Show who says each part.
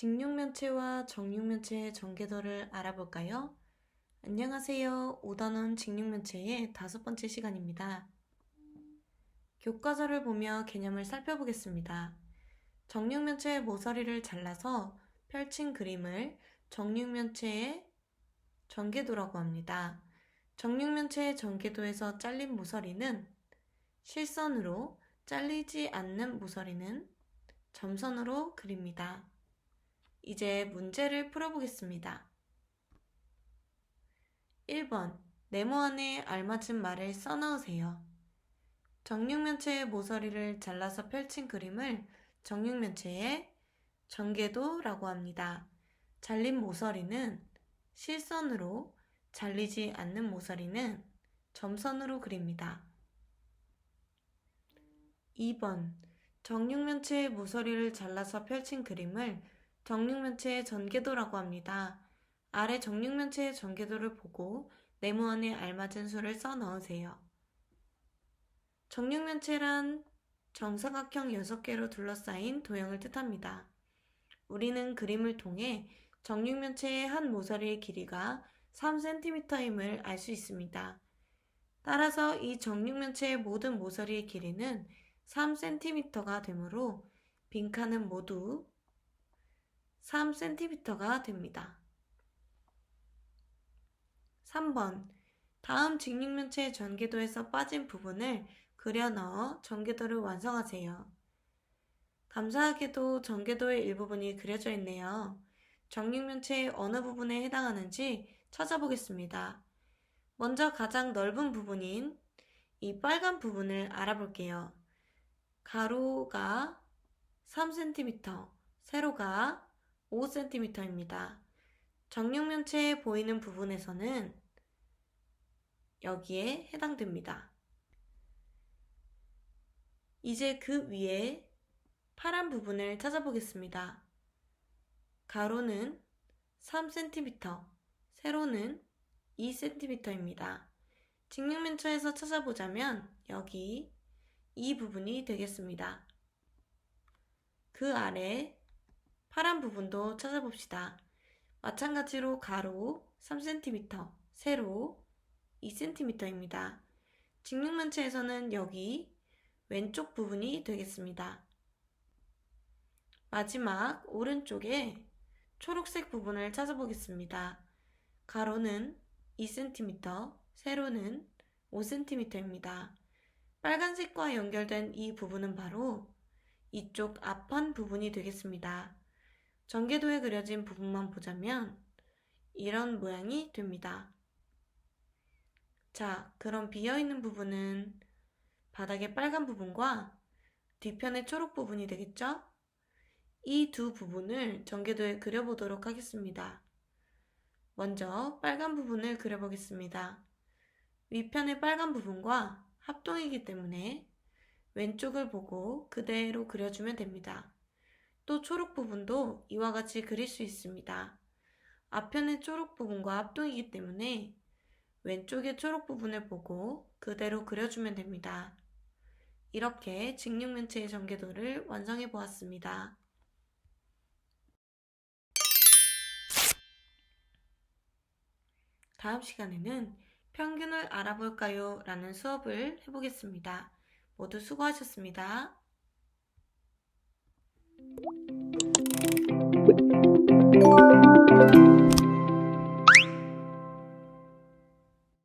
Speaker 1: 직육면체와 정육면체의 전개도를 알아볼까요? 안녕하세요. 5단원 직육면체의 다섯 번째 시간입니다. 교과서를 보며 개념을 살펴보겠습니다. 정육면체의 모서리를 잘라서 펼친 그림을 정육면체의 전개도라고 합니다. 정육면체의 전개도에서 잘린 모서리는 실선으로 잘리지 않는 모서리는 점선으로 그립니다. 이제 문제를 풀어보겠습니다. 1번. 네모 안에 알맞은 말을 써넣으세요. 정육면체의 모서리를 잘라서 펼친 그림을 정육면체의 전개도라고 합니다. 잘린 모서리는 실선으로, 잘리지 않는 모서리는 점선으로 그립니다. 2번. 정육면체의 모서리를 잘라서 펼친 그림을 정육면체의 전개도라고 합니다. 아래 정육면체의 전개도를 보고 네모안에 알맞은 수를 써 넣으세요. 정육면체란 정사각형 6개로 둘러싸인 도형을 뜻합니다. 우리는 그림을 통해 정육면체의 한 모서리의 길이가 3cm임을 알 수 있습니다. 따라서 이 정육면체의 모든 모서리의 길이는 3cm가 되므로 빈칸은 모두 3cm가 됩니다. 3번. 다음 직육면체의 전개도에서 빠진 부분을 그려 넣어 전개도를 완성하세요. 감사하게도 전개도의 일부분이 그려져 있네요. 정육면체의 어느 부분에 해당하는지 찾아보겠습니다. 먼저 가장 넓은 부분인 이 빨간 부분을 알아볼게요. 가로가 3cm, 세로가 5cm입니다. 정육면체에 보이는 부분에서는 여기에 해당됩니다. 이제 그 위에 파란 부분을 찾아보겠습니다. 가로는 3cm, 세로는 2cm입니다. 직육면체에서 찾아보자면 여기 이 부분이 되겠습니다. 그 아래 파란 부분도 찾아봅시다. 마찬가지로 가로 3cm, 세로 2cm입니다. 직육면체에서는 여기 왼쪽 부분이 되겠습니다. 마지막 오른쪽에 초록색 부분을 찾아보겠습니다. 가로는 2cm, 세로는 5cm입니다. 빨간색과 연결된 이 부분은 바로 이쪽 앞판 부분이 되겠습니다. 전개도에 그려진 부분만 보자면 이런 모양이 됩니다. 자, 그럼 비어있는 부분은 바닥의 빨간 부분과 뒤편의 초록 부분이 되겠죠? 이 두 부분을 전개도에 그려보도록 하겠습니다. 먼저 빨간 부분을 그려보겠습니다. 위편의 빨간 부분과 합동이기 때문에 왼쪽을 보고 그대로 그려주면 됩니다. 또 초록 부분도 이와 같이 그릴 수 있습니다. 앞편의 초록 부분과 합동이기 때문에 왼쪽의 초록 부분을 보고 그대로 그려주면 됩니다. 이렇게 직육면체의 전개도를 완성해 보았습니다. 다음 시간에는 평균을 알아볼까요? 라는 수업을 해보겠습니다. 모두 수고하셨습니다.
Speaker 2: Thank you.